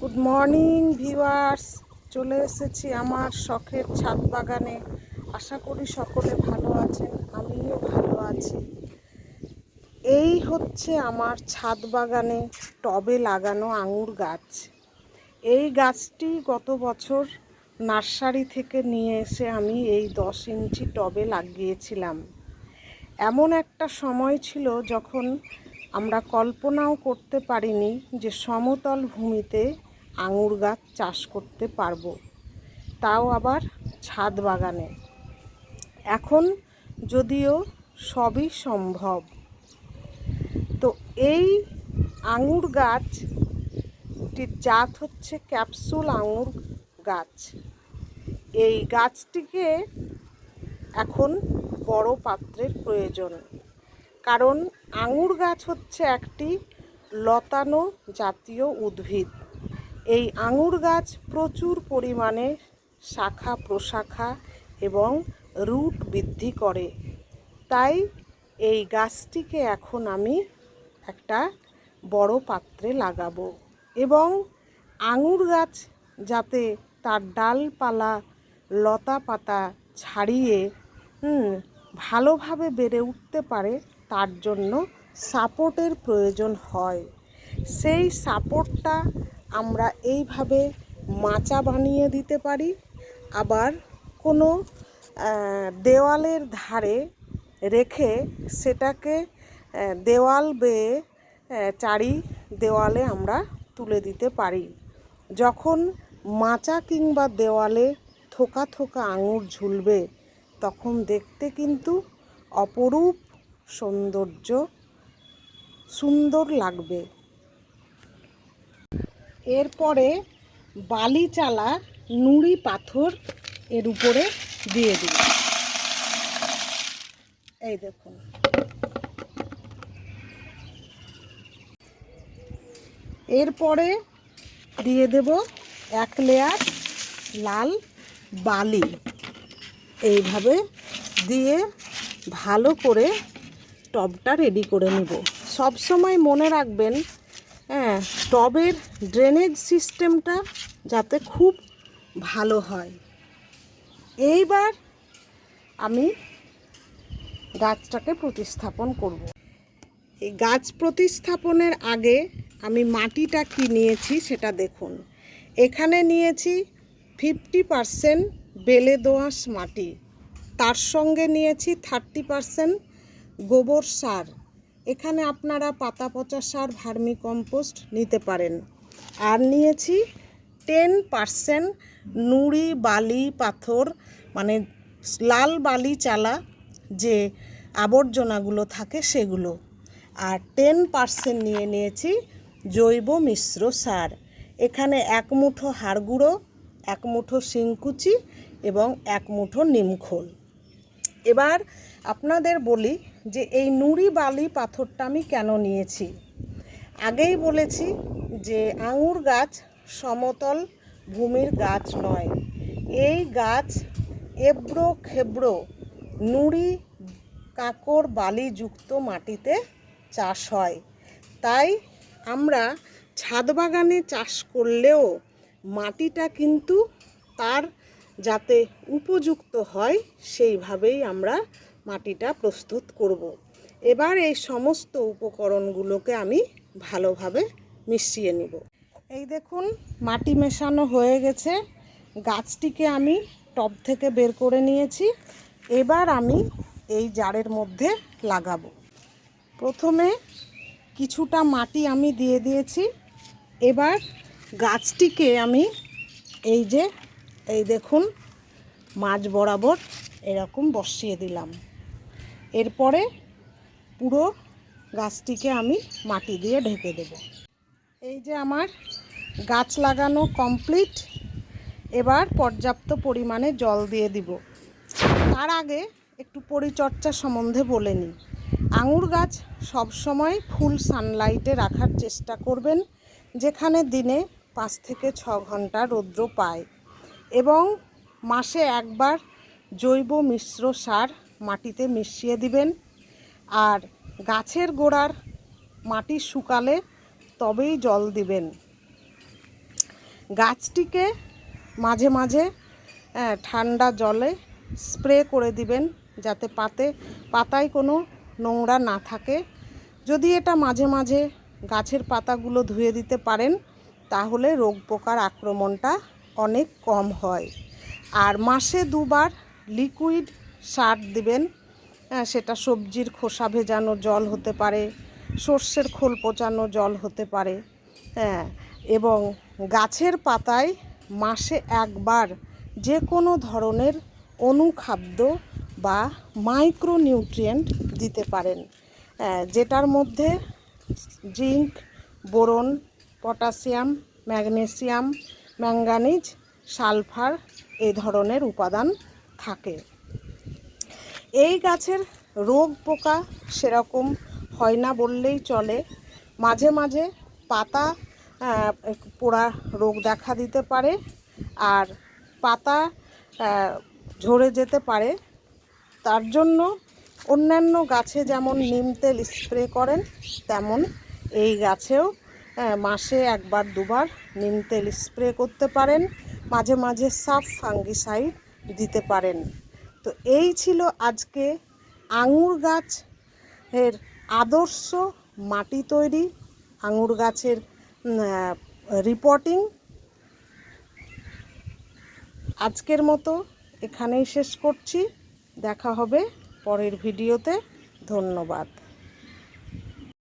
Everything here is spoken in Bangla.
গুড মর্নিং ভিউয়ার্স চলে এসেছি আমার শখের ছাদ বাগানে। আশা করি সকলে ভালো আছেন, আমিও ভালো আছি। এই হচ্ছে আমার ছাদ বাগানে টবে লাগানো আঙুর গাছ। এই গাছটি গত বছর নার্সারি থেকে নিয়ে এসে আমি এই দশ ইঞ্চি টবে লাগিয়েছিলাম। এমন একটা সময় ছিল যখন আমরা কল্পনাও করতে পারিনি যে সমতল ভূমিতে আঙুর গাছ চাষ করতে পারব। তাও আবার ছাদ বাগানে। এখন যদিও সবই সম্ভব। তো এই আঙুর গাছটির জাত হচ্ছে ক্যাপসুল আঙুর গাছ। এই গাছটিকে এখন বড় পাত্রের প্রয়োজন। কারণ আঙুর গাছ হচ্ছে একটি লতানো জাতীয় উদ্ভিদ। এই আঙুর গাছ প্রচুর পরিমাণে শাখা প্রশাখা এবং রুট বৃদ্ধি করে। তাই এই গাছটিকে এখন আমি একটা বড় পাত্রে লাগাবো এবং আঙুর গাছ যাতে তার ডালপালা, লতা পাতা ছাড়িয়ে ভালোভাবে বেড়ে উঠতে পারে, তার জন্য সাপোর্টের প্রয়োজন হয়। সেই সাপোর্টটা আমরা এইভাবে মাচা বানিয়ে দিতে পারি। আবার কোনো দেওয়ালের ধারে রেখে সেটাকে দেওয়াল বেয়ে চারি দেওয়ালে আমরা তুলে দিতে পারি। যখন মাচা কিংবা দেওয়ালে থোকা থোকা আঙুর ঝুলবে, তখন দেখতে কিন্তু অপরূপ সৌন্দর্য সুন্দর লাগবে। এরপরে বালি চালা নুড়ি পাথর এর উপরে দিয়ে দিই এই দেখুন। এরপরে দিয়ে দেব এক লেয়ার লাল বালি। এইভাবে দিয়ে ভালো করে টবটা রেডি করে নেব। সব সময় মনে রাখবেন হ্যাঁ টবের ড্রেনেজ সিস্টেমটা যাতে খুব ভালো হয়। এইবার আমি গাছটাকে প্রতিস্থাপন করব। এই গাছ প্রতিস্থাপনের আগে আমি মাটিটা কি নিয়েছি সেটা দেখুন। এখানে নিয়েছি ফিফটি পারসেন্ট বেলে দোআঁশ মাটি। তার সঙ্গে নিয়েছি থার্টি পারসেন্ট গোবর সার। এখানে আপনারা পাতা পচা সার, ভার্মি কম্পোস্ট নিতে পারেন। আর নিয়েছি টেন পারসেন্ট নুড়ি, বালি, পাথর মানে লাল বালি চালা যে আবর্জনাগুলো থাকে সেগুলো। আর টেন পারসেন্ট নিয়ে নিয়েছি জৈব মিশ্র সার। এখানে এক মুঠো হাড় গুঁড়ো এক মুঠো শিংকুচি এবং এক মুঠো নিমখোল। এবার আপনাদের বলি যে এই নুড়ি বালি পাথরটা আমি কেন নিয়েছি? আগেই বলেছি যে আঙুর গাছ সমতল ভূমির গাছ নয়। এই গাছ এবড়ো খেবড়ো নুড়ি কাঁকর বালিযুক্ত মাটিতে চাষ হয়। তাই আমরা ছাদ বাগানে চাষ করলেও মাটিটা কিন্তু তার যাতে উপযুক্ত হয়, সেইভাবেই আমরা মাটিটা প্রস্তুত করব। এবার এই সমস্ত উপকরণগুলোকে আমি ভালোভাবে মিশিয়ে নিব। এই দেখুন, মাটি মেশানো হয়ে গেছে। গাছটিকে আমি টব থেকে বের করে নিয়েছি। এবার আমি এই জারের মধ্যে লাগাবো। প্রথমে কিছুটা মাটি আমি দিয়ে দিয়েছি। এবার গাছটিকে আমি এই যে, এই দেখুন, মাঝ বরাবর এরকম বসিয়ে দিলাম। এরপরে পুরো গাছটিকে আমি মাটি দিয়ে ঢেকে দেব। এই যে আমার গাছ লাগানো কমপ্লিট, এবার পর্যাপ্ত পরিমাণে জল দিয়ে দিব। তার আগে একটু পরিচর্যা সম্বন্ধে বলে নিই। আঙুর গাছ সবসময় ফুল সানলাইটে রাখার চেষ্টা করবেন, যেখানে দিনে পাঁচ থেকে ছ ঘণ্টা রৌদ্র পায় এবং মাসে একবার জৈব মিশ্র সার মাটিতে মিশিয়ে দিবেন। আর গাছের গোড়ার মাটি শুকালে তবেই জল দিবেন। গাছটিকে মাঝে মাঝে ঠান্ডা জলে স্প্রে করে দিবেন যাতে পাতে, পাতায় কোনো নোংরা না থাকে। যদি এটা মাঝে মাঝে গাছের পাতাগুলো ধুয়ে দিতে পারেন, তাহলে রোগ পোকার আক্রমণটা অনেক কম হয়। আর মাসে দুবার লিকুইড সার দিবেন। হ্যাঁ, সেটা সবজির খোসা ভেজানো জল হতে পারে সর্ষের খোল পচানো জল হতে পারে হ্যাঁ এবং গাছের পাতায় মাসে একবার যে কোনো ধরনের অনুখাদ্য বা মাইক্রোনিউট্রিয়েন্ট দিতে পারেন। হ্যাঁ, যেটার মধ্যে zinc boron potassium magnesium manganese sulphur এই ধরনের উপাদান থাকে। এই গাছের রোগ পোকা সেরকম হয় না বললেই চলে। মাঝে মাঝে পাতা পোড়া রোগ দেখা দিতে পারে আর পাতা ঝরে যেতে পারে। তার জন্য অন্যান্য গাছে যেমন নিম তেল স্প্রে করেন, তেমন এই গাছেও মাসে একবার, দুবার নিম তেল স্প্রে করতে পারেন। মাঝে মাঝে সাফ ফাঙ্গিসাইড দিতে পারেন। তো এই ছিল আজকে আঙুর গাছ এর আদর্শ মাটি তৈরি, আঙুর গাছের রিপোর্টিং আজকের মতো এখানেই শেষ করছি। দেখা হবে পরের ভিডিওতে। ধন্যবাদ।